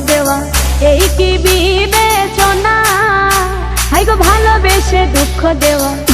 দেওয়া এই কি বিবেচনা? হাইগো ভালোবেসে দুঃখ দেওয়া।